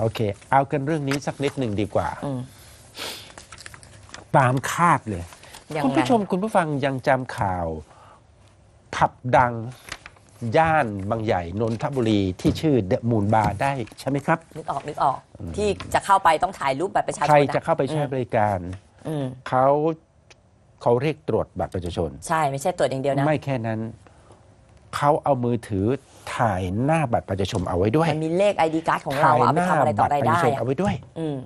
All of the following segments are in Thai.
โอเค เอากันเรื่องนี้สักนิดหนึ่งดีกว่า อืมตามคาดเลย ยังคุณไงผู้ชมคุณผู้ฟังยังจำข่าว ผับดัง ย่านบางใหญ่ นนทบุรีที่ชื่อเดอะมูนบาร์ได้ใช่ไหมครับ นึกออกนึกออก ที่จะเข้าไปต้องถ่ายรูปบัตรประชาชนใครอจะเข้าไปใช้บริการ อืมเขาเขาเรียกตรวจบัตรประชาชน ใช่ไม่ใช่ตรวจอย่างเดียวนะ ไม่แค่นั้น เขาเอามือถือถ่ายหน้าบัตรประชาชนเอาไว้ด้วยมันมีเลข ID การ์ดของเราถ่ายอะเอาหไปน้าทำอะไรต่อบัตอะไรรประได้ชาชนอะเอาไว้ด้วยอืม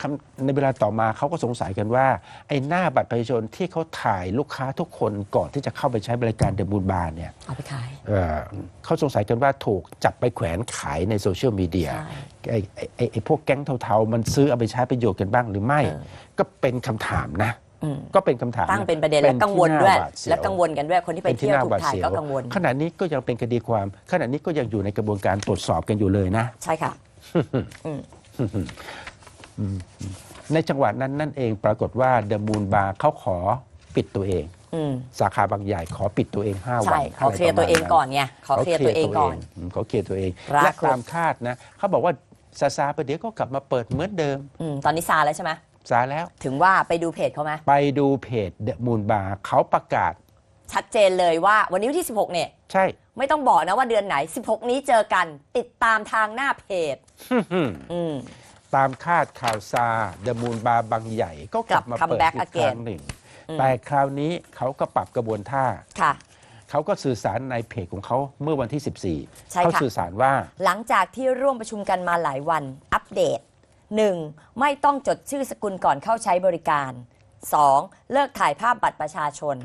คำในเวลาต่อมาเขาก็สงสัยกันว่า ไอ้หน้าบัตรประชาชนที่เขาถ่ายลูกค้าทุกคนก่อนที่จะเข้าไปใช้บริการเดอะมูนบาร์เนี่ย เอาไปขาย เอ่อเขาสงสัยกันว่าถูกจับไปแขวนขายในโซเชียลมีเดียใช่ไอ้ไอ้ไอ้ไอ้พวกแก๊งเทาๆ มันซื้อเอาไปใช้ประโยชน์กันบ้างหรือไม่ เออ ก็เป็นคำถามนะอืม ก็เป็นคำถามตั้งเป็นประเด็นและที่กังวลด้วยน่าหาเสีและกังวลกันด้วยคนที่ไปเป็นที่เที่ยวน่าถูหวากดถ่ายเสียวก็กังวลขณะนี้ก็ยังเป็นคดีความขณะนี้ก็ยังอยู่ในกระบวนการตรวจสอบกันอยู่เลยนะ ใช่ค่ะในจังหวะนั้นนั่นเองปรากฏว่าเดอะมูนบาร์เขาขอปิดตัวเองอืมสาขาบางใหญ่ขอปิดตัวเอง5วันใช่ขอเคลียร์ตัวเองก่อนไงขอเคลียร์ตัวเองก่อนมขอเคลียร์ตัวเองรักและตามคาดนะเขาบอกว่าซาซาไปเดี๋ยวก็กลับมาเปิดเหมือนเดิมอืมตอนนี้ซาแล้วใช่ไหม ซาแล้ว ถึงว่าไปดูเพจเขาไหมไปดูเพจเดอะมูนบาร์เขาประกาศ ชัดเจนเลยว่าวันนี้วันที่ 16 เนี่ย ใช่ ไม่ต้องบอกนะว่าเดือนไหน 16 นี้เจอกัน ติดตามทางหน้าเพจ อืม ตามคาดข่าวซาเดอะมูนบาร์บางใหญ่ ก็กลับมากลับเปิด comeback อีกครั้งหนึ่งอืมแต่คราวนี้เขาก็ปรับกระบวนท่า ค่ะ เขาก็สื่อสารในเพจของเขาเมื่อวันที่14ใช่ค่ะ เขาสื่อสารว่า หลังจากที่ร่วมประชุมกันมาหลายวันอัปเดต 1. ไม่ต้องจดชื่อสกุลก่อนเข้าใช้บริการ 2. เลิกถ่ายภาพบัตรประชาชน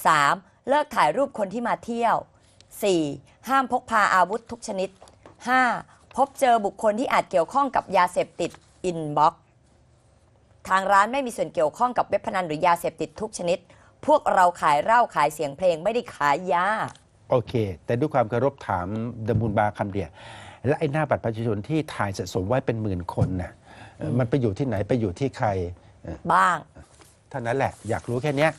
3. เลิกถ่ายรูปคนที่มาเที่ยว 4. ห้ามพกพาอาวุธทุกชนิด 5. พบเจอบุคคลที่อาจเกี่ยวข้องกับยาเสพติดอินบ็อกทางร้านไม่มีส่วนเกี่ยวข้องกับเว็บพนันหรือยาเสพติดทุกชนิด พวกเราขายเหล้าขายเสียงเพลงไม่ได้ขายยา โอเค แต่ด้วยความเคารพถามเดอะมูนบาร์คำเดียว และไอ้หน้าบัตรประชาชนที่ถ่ายสะสมไว้เป็นหมื่นคนน่ะเอ่อมันไปอยู่ที่ไหนไปอยู่ที่ใครบ้างเท่านั้นแหละอยากรู้แค่เนี้ย